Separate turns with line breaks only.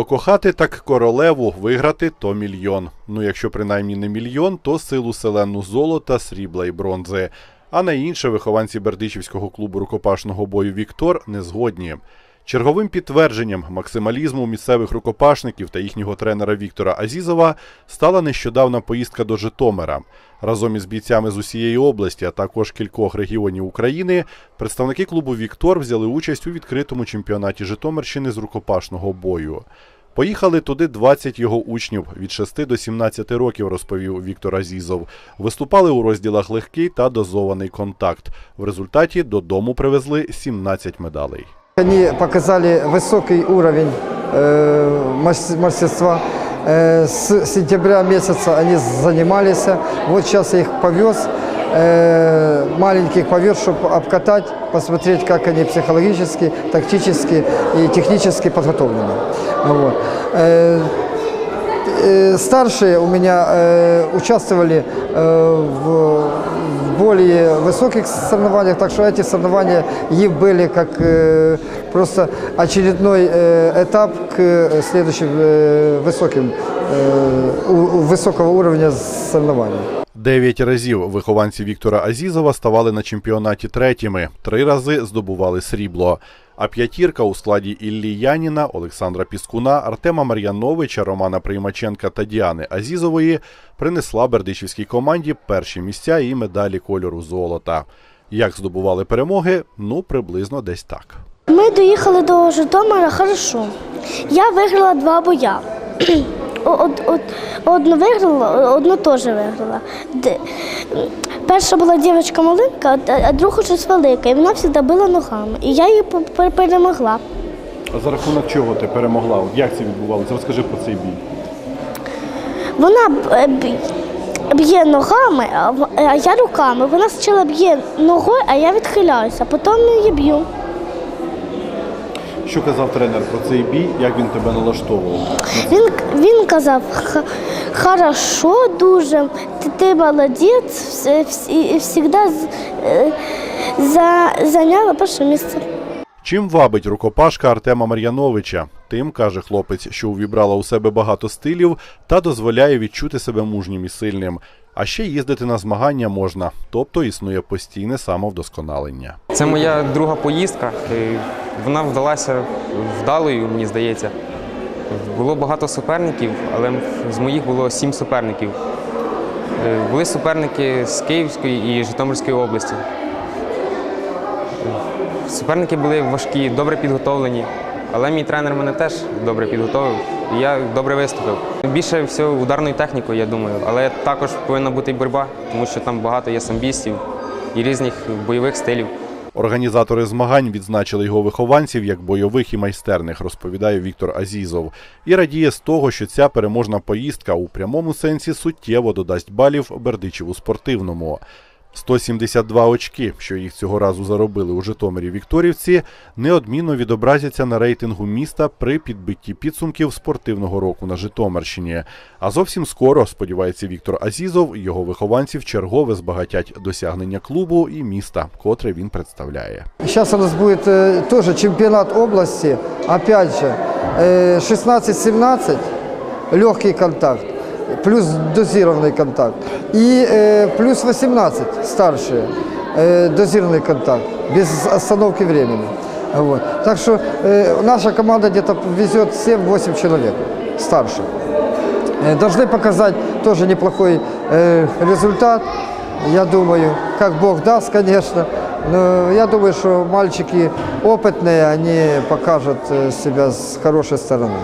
Покохати так королеву, виграти то мільйон. Ну, якщо принаймні не мільйон, то силу селену золота, срібла і бронзи. А на інше вихованці Бердичівського клубу рукопашного бою Віктор не згодні. Черговим підтвердженням максималізму місцевих рукопашників та їхнього тренера Віктора Азізова стала нещодавна поїздка до Житомира. Разом із бійцями з усієї області, а також кількох регіонів України, представники клубу Віктор взяли участь у відкритому чемпіонаті Житомирщини з рукопашного бою. Поїхали туди 20 його учнів від 6 до 17 років, розповів Віктор Азізов. Виступали у розділах легкий та дозований контакт. В результаті додому привезли 17 медалей.
Они показали высокий уровень э, мас- мастерства. Э, с сентября месяца они занимались. Вот сейчас я их повез, э, маленьких повез, чтобы обкатать, посмотреть, как они психологически, тактически и технически подготовлены. Вот. Старшие у меня участвовали в более высоких соревнованиях, так что эти соревнования их были как э, просто очередной э, этап к э, следующим э, высоким, э, у- у- высокого уровня соревнований.
Дев'ять разів вихованці Віктора Азізова ставали на чемпіонаті третіми, три рази здобували срібло. А п'ятірка у складі Іллі Яніна, Олександра Піскуна, Артема Мар'яновича, Романа Приймаченка та Діани Азізової принесла бердичівській команді перші місця і медалі кольору золота. Як здобували перемоги? Ну, приблизно десь так.
Ми доїхали до Житомира хорошо. Я виграла два боя. Од- Одну виграла, одну теж виграла. Перша була дівчинка маленька, а- друга щось велика, і вона завжди била ногами. І я її пе- пе- перемогла.
А за рахунок чого ти перемогла? Як це відбувалося? Розкажи про цей бій.
Вона е, б'є ногами, а я руками. Вона спочатку б'є ногою, а я відхиляюся, потім її б'ю.
Що казав тренер про цей бій? Як він тебе налаштовував?
Він, він казав, хорошо дуже, ти, ти молодець, завжди за, зайняла перше місце.
Чим вабить рукопашка Артема Мар'яновича? Тим, каже хлопець, що увібрала у себе багато стилів та дозволяє відчути себе мужнім і сильним. А ще їздити на змагання можна, тобто існує постійне самовдосконалення.
Це моя друга поїздка. і Вона вдалася вдалою, мені здається. Було багато суперників, але з моїх було сім суперників. Е, Були суперники з Київської і Житомирської області. Е, Суперники були важкі, добре підготовлені, але мій тренер мене теж добре підготовив, і я добре виступив. Більше всього ударною технікою, я думаю, але також повинна бути і боротьба, тому що там багато є самбістів і різних бойових стилів.
Організатори змагань відзначили його вихованців як бойових і майстерних, розповідає Віктор Азізов. І радіє з того, що ця переможна поїздка у прямому сенсі суттєво додасть балів Бердичеву спортивному. 172 очки, що їх цього разу заробили у Житомирі Вікторівці, неодмінно відобразяться на рейтингу міста при підбитті підсумків спортивного року на Житомирщині. А зовсім скоро, сподівається Віктор Азізов, його вихованців чергове збагатять досягнення клубу і міста, котре він представляє.
Сейчас у нас будет э, тоже чемпионат области, опять же, э, 16-17, легкий контакт, плюс дозированный контакт. И э, плюс 18, старшие, э, дозированный контакт, без остановки времени. Вот. Так что э, наша команда где-то везет 7-8 человек старших. Э, Должны показать тоже неплохой э, результат. Я думаю, как Бог даст, конечно. Но я думаю, что мальчики опытные, они покажут э, себя с хорошей стороны.